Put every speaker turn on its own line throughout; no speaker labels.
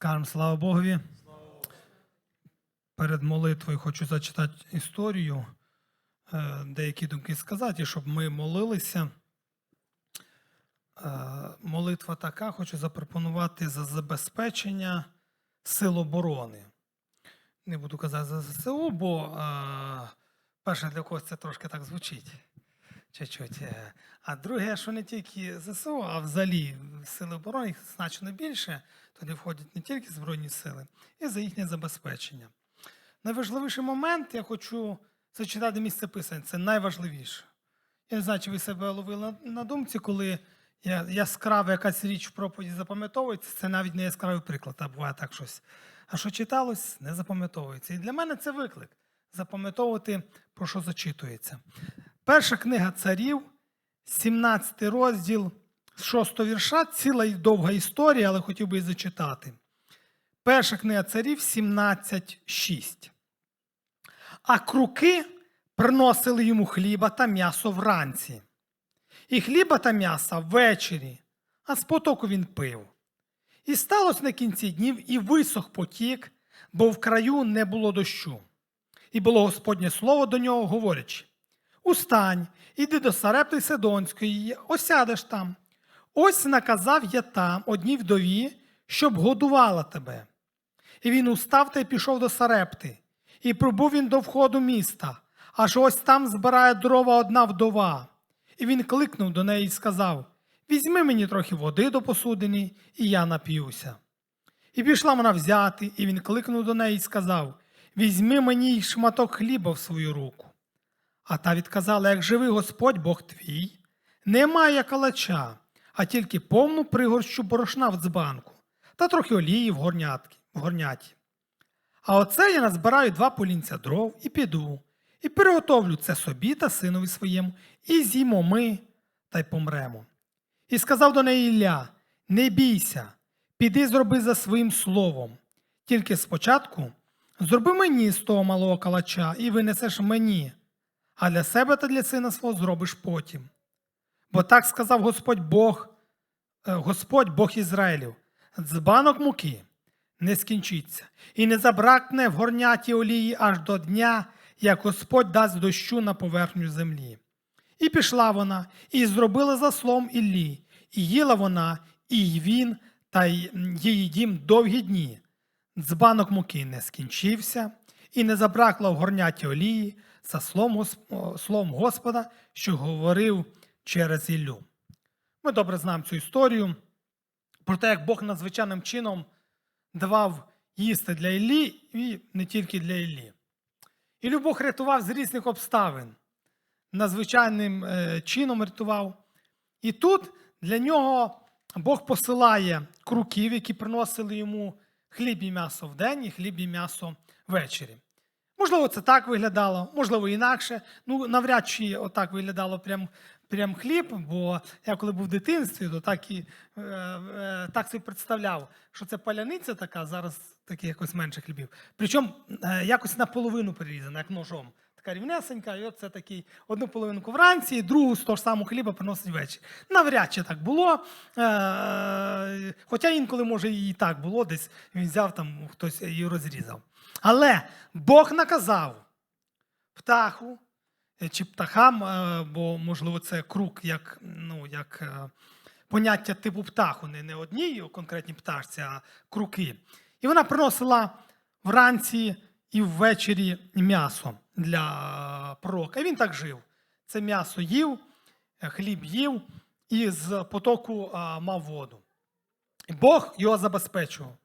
Скажемо слава Богові. Перед молитвою хочу зачитати історію, е, деякі думки сказати, щоб ми молилися. Е, Молитва така, хочу запропонувати за забезпечення сил оборони. Не буду казати за ЗСУ, бо е, перше для когось це трошки так звучить. Чуть-чуть. А друге, що не тільки ЗСУ, а взагалі сили оборони їх значно більше. Туди входять не тільки Збройні сили, і за їхнє забезпечення. Найважливіший момент я хочу зачитати місце писання. Це найважливіше. Я не знаю, чи ви себе ловили на, думці, коли яскрава якась річ в проповіді запам'ятовується, це навіть не яскравий приклад, а буває так щось. А що читалось, не запам'ятовується. І для мене це виклик запам'ятовувати, про що зачитується. Перша книга царів, 17 розділ з 6 вірша, ціла й довга історія, але хотів би її зачитати. Перша книга царів 17.6. А круки приносили йому хліба та м'ясо вранці, і хліба та м'яса ввечері, а з потоку він пив. І сталося на кінці днів, і висох потік, бо в краю не було дощу. І було Господнє слово до нього, говорячи: Устань, іди до Сарепти Сидонської, осядеш там. Ось наказав я там одній вдові, щоб годувала тебе. І він устав та й пішов до Сарепти, і прибув він до входу міста, аж ось там збирає дрова одна вдова. І він кликнув до неї і сказав: Візьми мені трохи води до посудини, і я нап'юся. І пішла вона взяти, і він кликнув до неї і сказав: Візьми мені й шматок хліба в свою руку. А та відказала, як живий Господь Бог твій, немає калача, а тільки повну пригорщу борошна в дзбанку та трохи олії в, горнятки, в горняті. А оце я назбираю два полінця дров і піду, і переготовлю це собі та синові своєму, і з'їмо ми та й помремо. І сказав до неї Ілля: Не бійся, піди зроби за своїм словом. Тільки спочатку зроби мені з того малого калача і винесеш мені, а для себе та для сина свого зробиш потім. Бо так сказав Господь Бог, е, Господь Бог Ізраїлів, дзбанок муки не скінчиться, і не забракне в горняті олії аж до дня, як Господь дасть дощу на поверхню землі. І пішла вона, і зробила заслом Іллі, і їла вона, і він, та її дім довгі дні. Дзбанок муки не скінчився, і не забракло в горняті олії за словом Господа, що говорив через Іллю. Ми добре знаємо цю історію про те, як Бог надзвичайним чином давав їсти для Іллі і не тільки для Іллі. Іллю Бог рятував з різних обставин, надзвичайним е, чином рятував. І тут для нього Бог посилає круків, які приносили йому хліб і м'ясо вдень і хліб і м'ясо ввечері. Можливо, це так виглядало, можливо, інакше. Ну, навряд чи отак виглядало прям, прям хліб, бо я коли був в дитинстві, то так і е, е, так собі представляв, що це паляниця така, зараз такі якось менше хлібів. Причому е, якось наполовину перерізана, як ножом. Така рівнесенька, і от це такий одну половинку вранці, і другу з того ж самого хліба приносить ввечері. Навряд чи так було. Е, хоча інколи, може, і так було, десь він взяв там, хтось її розрізав. Але Бог наказав птаху чи птахам, е, бо, можливо, це круг як, ну, як е, поняття типу птаху, не, не одній конкретній пташці, а круки. І вона приносила вранці і ввечері м'ясо для пророка. І він так жив. Це м'ясо їв, е, хліб їв і з потоку мав воду. Бог його забезпечував.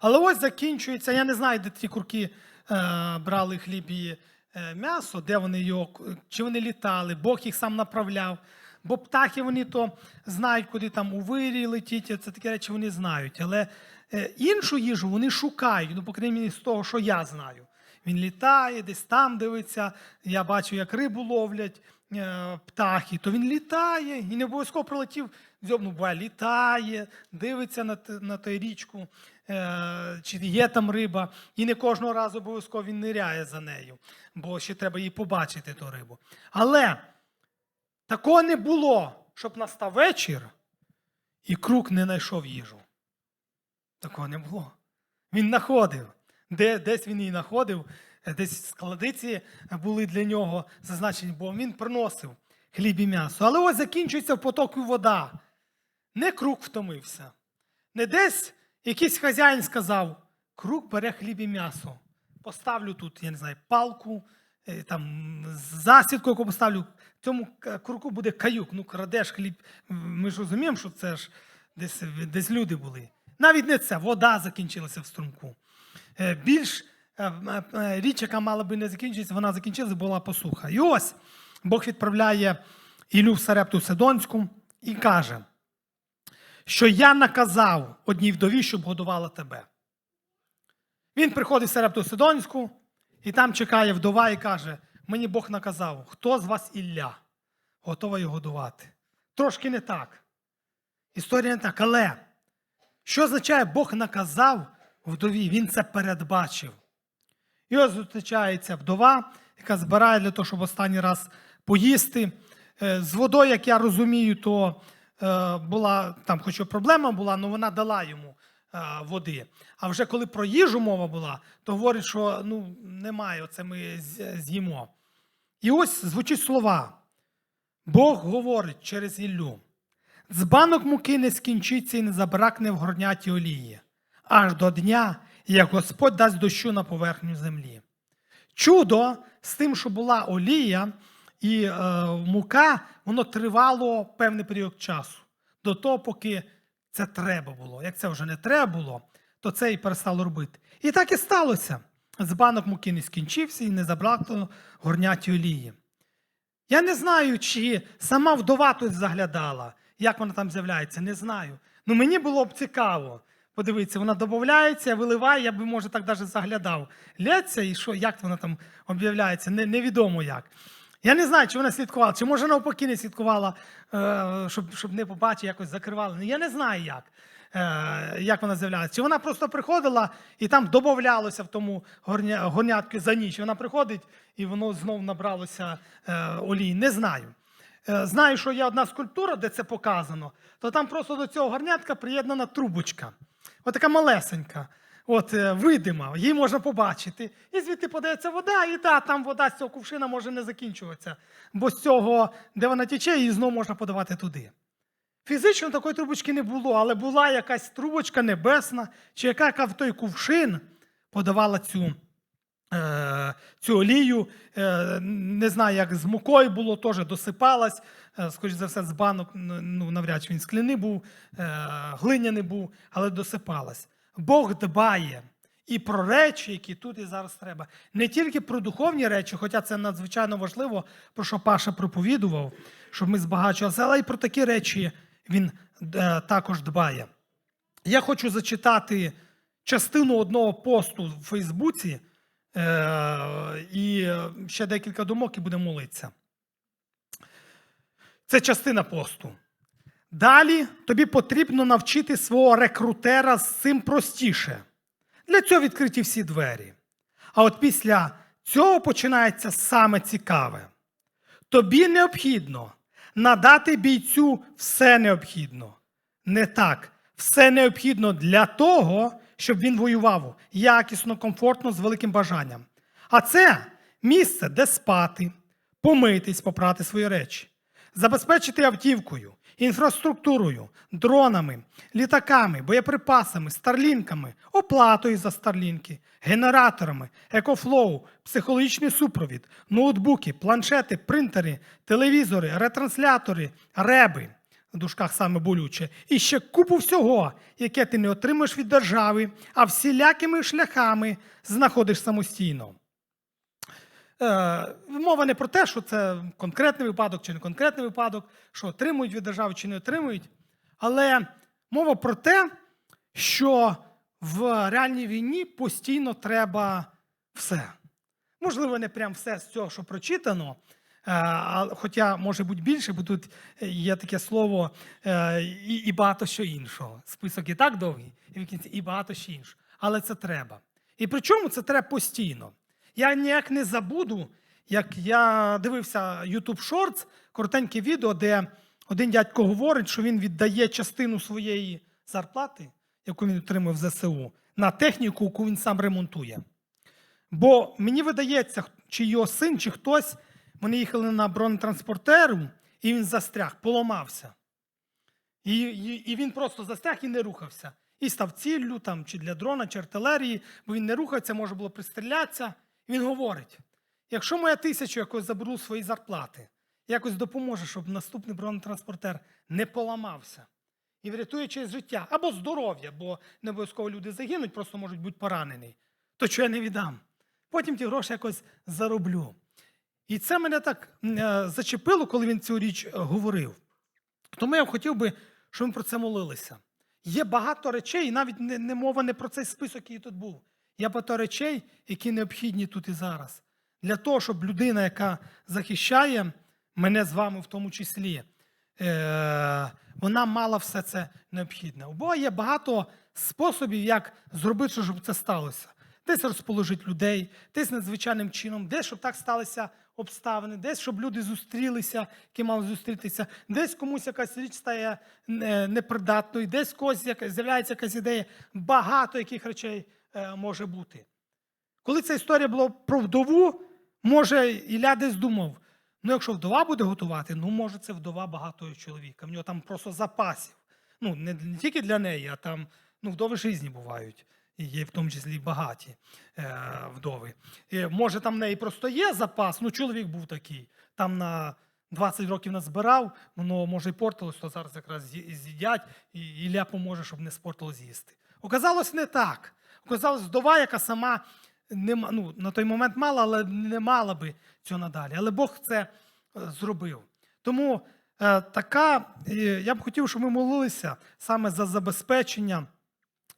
Але ось закінчується, я не знаю, де ті курки е, брали хліб і е, м'ясо, де вони його, чи вони літали, Бог їх сам направляв. Бо птахи вони то знають, куди там у вирі летіть, це такі речі вони знають. Але е, іншу їжу вони шукають, ну, по з того, що я знаю. Він літає, десь там дивиться. Я бачу, як рибу ловлять е, птахи, то він літає і не обов'язково прилетів дзьобну, бо літає, дивиться на, на ту річку, е, чи є там риба, і не кожного разу обов'язково він ниряє за нею, бо ще треба їй побачити ту рибу. Але такого не було, щоб настав вечір, і круг не знайшов їжу. Такого не було. Він знаходив. Де, десь він її знаходив, е, десь складиці були для нього зазначені, бо він приносив хліб і м'ясо. Але ось закінчується в потоку вода. Не круг втомився. Не десь якийсь хазяїн сказав: круг бере хліб і м'ясо. Поставлю тут, я не знаю, палку, е, там, засідку, яку поставлю. Цьому к- кругу буде каюк. Ну, крадеш хліб. Ми ж розуміємо, що це ж десь, десь люди були. Навіть не це, вода закінчилася в струмку. Е, Більш е, річ, яка мала би не закінчитися, вона закінчилася, була посуха. І ось Бог відправляє Ілю в Сарепту Сидонську і каже, що я наказав одній вдові, щоб годувала тебе. Він приходить в Сарепту Сидонську, і там чекає вдова і каже: Мені Бог наказав, хто з вас Ілля, готова його годувати. Трошки не так. Історія не так. Але що означає Бог наказав вдові? Він це передбачив. І ось зустрічається вдова, яка збирає для того, щоб останній раз поїсти. Е, З водою, як я розумію, то була там, хоч і проблема була, але вона дала йому е, води. А вже коли про їжу мова була, то говорить, що ну, немає, оце ми з'їмо. І ось звучать слова. Бог говорить через Іллю. Збанок муки не скінчиться і не забракне в горняті олії, аж до дня, як Господь дасть дощу на поверхню землі. Чудо з тим, що була олія і е, мука, воно тривало певний період часу, до того, поки це треба було. Як це вже не треба було, то це і перестало робити. І так і сталося. Збанок муки не скінчився і не забракло горняті олії. Я не знаю, чи сама вдова тут заглядала, як вона там з'являється, не знаю. Ну мені було б цікаво. Подивитися, вона додається, виливає, я би, може, так навіть заглядав. Лється і що, як вона там об'являється, не, невідомо як. Я не знаю, чи вона слідкувала, чи може навпаки не слідкувала, е, щоб, щоб не побачити, якось закривала. Ну, я не знаю як. е, Як вона з'являється? Чи вона просто приходила і там додавалося в тому горня, горнятку за ніч. Вона приходить і воно знов набралося е, олії. Не знаю. Знаю, що є одна скульптура, де це показано, то там просто до цього горнятка приєднана трубочка. От така малесенька, от, е, видима, її можна побачити. І звідти подається вода, і та, там вода з цього кувшина може не закінчуватися. Бо з цього, де вона тече, її знову можна подавати туди. Фізично такої трубочки не було, але була якась трубочка небесна, чи яка, яка в той кувшин подавала цю, е, цю олію. Е, не знаю, як з мукою було, теж досипалась. Е, скоріш за все, з банок, ну, навряд чи він скляний був, е, глиняний був, але досипалась. Бог дбає і про речі, які тут і зараз треба. Не тільки про духовні речі, хоча це надзвичайно важливо, про що Паша проповідував, щоб ми збагачувалися, але й про такі речі він е, також дбає. Я хочу зачитати частину одного посту в Фейсбуці е, і ще декілька думок і будемо молитися. Це частина посту. Далі тобі потрібно навчити свого рекрутера з цим простіше. Для цього відкриті всі двері. А от після цього починається саме цікаве. Тобі необхідно надати бійцю все необхідно. Не так. Все необхідно для того, щоб він воював якісно, комфортно, з великим бажанням. А це місце, де спати, помитись, попрати свої речі, забезпечити автівкою, інфраструктурою, дронами, літаками, боєприпасами, старлінками, оплатою за старлінки, генераторами, екофлоу, психологічний супровід, ноутбуки, планшети, принтери, телевізори, ретранслятори, реби. В дужках саме болюче, і ще купу всього, яке ти не отримаєш від держави, а всілякими шляхами знаходиш самостійно. Е, мова не про те, що це конкретний випадок чи не конкретний випадок, що отримують від держави чи не отримують, але мова про те, що в реальній війні постійно треба все. Можливо, не прям все з цього, що прочитано, е, хоча може бути більше, бо тут є таке слово е, і, багато що іншого. Список і так довгий, і в кінці і багато що іншого. Але це треба. І причому це треба постійно. Я ніяк не забуду, як я дивився YouTube Shorts, коротеньке відео, де один дядько говорить, що він віддає частину своєї зарплати, яку він отримав в ЗСУ, на техніку, яку він сам ремонтує. Бо мені видається, чи його син, чи хтось, вони їхали на бронетранспортеру, і він застряг, поламався. І, і, і він просто застряг і не рухався. І став ціллю там, чи для дрона, чи артилерії, бо він не рухається, може було пристрілятися. Він говорить: якщо моя тисяча якось заберу свої зарплати, якось допоможе, щоб наступний бронетранспортер не поламався і врятує честь життя або здоров'я, бо не обов'язково люди загинуть, просто можуть бути поранені, то що я не віддам? Потім ті гроші якось зароблю. І це мене так е, зачепило, коли він цю річ е, говорив. Тому я хотів би, щоб ми про це молилися. Є багато речей, і навіть не, не мова не про цей список, який тут був. Є багато речей, які необхідні тут і зараз. Для того, щоб людина, яка захищає мене з вами в тому числі, е, вона мала все це необхідне. У Бога є багато способів, як зробити, щоб це сталося. Десь розположити людей, десь надзвичайним чином, десь, щоб так сталися обставини, десь, щоб люди зустрілися, які мали зустрітися, десь комусь якась річ стає е, непридатною, десь когось з'являється якась ідея. Багато яких речей е, може бути. Коли ця історія була про вдову, може, Ілля десь думав: ну, якщо вдова буде готувати, ну, може, це вдова багатого чоловіка. В нього там просто запасів. Ну, не, тільки для неї, а там ну, вдови різні бувають. Є в тому числі багаті е, вдови. І, може, там в неї просто є запас, ну чоловік був такий. Там на 20 років назбирав, воно може і портилось, то зараз якраз з'їдять, і Ілля поможе, щоб не спортило з'їсти. Оказалось не так. Оказалось, вдова, яка сама не, ну, на той момент мала, але не мала би цього надалі. Але Бог це е, зробив. Тому е, така, е, я б хотів, щоб ми молилися саме за забезпечення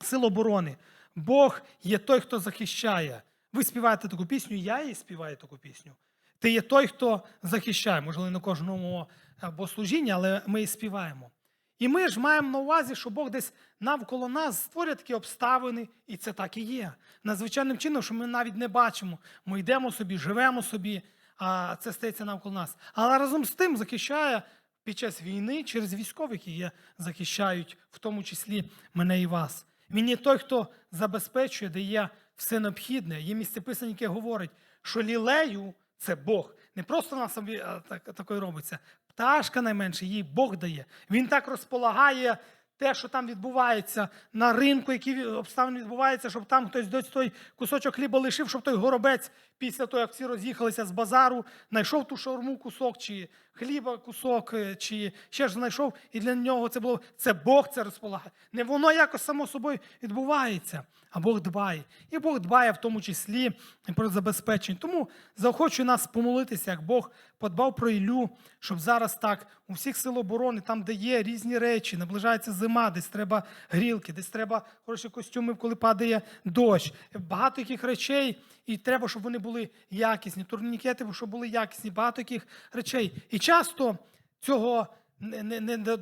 сил оборони. Бог є той, хто захищає. Ви співаєте таку пісню, я її співаю таку пісню. Ти є той, хто захищає, можливо, не кожному е, богослужінні, але ми її співаємо. І ми ж маємо на увазі, що Бог десь навколо нас створює такі обставини, і це так і є. Надзвичайним чином, що ми навіть не бачимо. Ми йдемо собі, живемо собі, а це стається навколо нас. Але разом з тим захищає під час війни через військових, які є, захищають, в тому числі мене і вас. Є той, хто забезпечує, дає все необхідне. Є місце писання, яке говорить, що лілею це Бог. Не просто на собі так, такою робиться. Пташка найменше, їй Бог дає. Він так розполагає те, що там відбувається на ринку, які обставини відбуваються, щоб там хтось десь той кусочок хліба лишив, щоб той горобець після того, як всі роз'їхалися з базару, знайшов ту шаурму кусок, чи хліба кусок, е, чи ще ж знайшов, і для нього це було це Бог це розполагає. Не воно якось само собою відбувається, а Бог дбає. І Бог дбає в тому числі про забезпечення. Тому заохочую нас помолитися, як Бог подбав про Іллю, щоб зараз так у всіх сил оборони, там, де є різні речі, наближається зима, десь треба грілки, десь треба хороші костюми, коли падає дощ. Багато яких речей, і треба, щоб вони були якісні. Турнікети, щоб були якісні, багато яких речей. І часто цього не, не, не.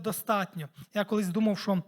Я колись думав, що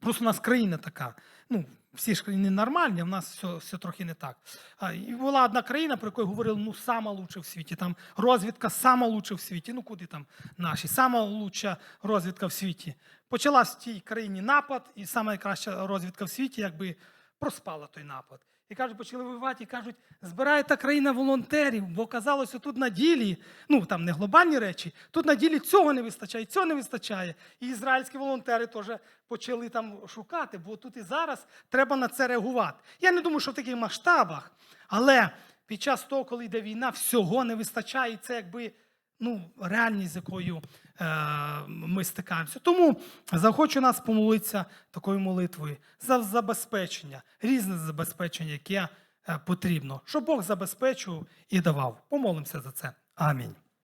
Просто у нас країна така. Ну, всі ж країни нормальні, а в нас все, все трохи не так. А, і була одна країна, про яку говорили, ну, сама лучша в світі. Там розвідка сама лучша в світі. Ну, куди там наші? Сама лучша розвідка в світі. Почалась в тій країні напад, і найкраща розвідка в світі, якби проспала той напад. І кажуть, почали воювати, і кажуть, збирає та країна волонтерів, бо казалося, тут на ділі, ну там не глобальні речі, тут на ділі цього не вистачає, цього не вистачає. І ізраїльські волонтери теж почали там шукати, бо тут і зараз треба на це реагувати. Я не думаю, що в таких масштабах, але під час того, коли йде війна, всього не вистачає, і це якби ну, реальність, з якою е, ми стикаємося. Тому захочу нас помолитися такою молитвою за забезпечення, різне забезпечення, яке е, потрібно, щоб Бог забезпечував і давав. Помолимося за це. Амінь.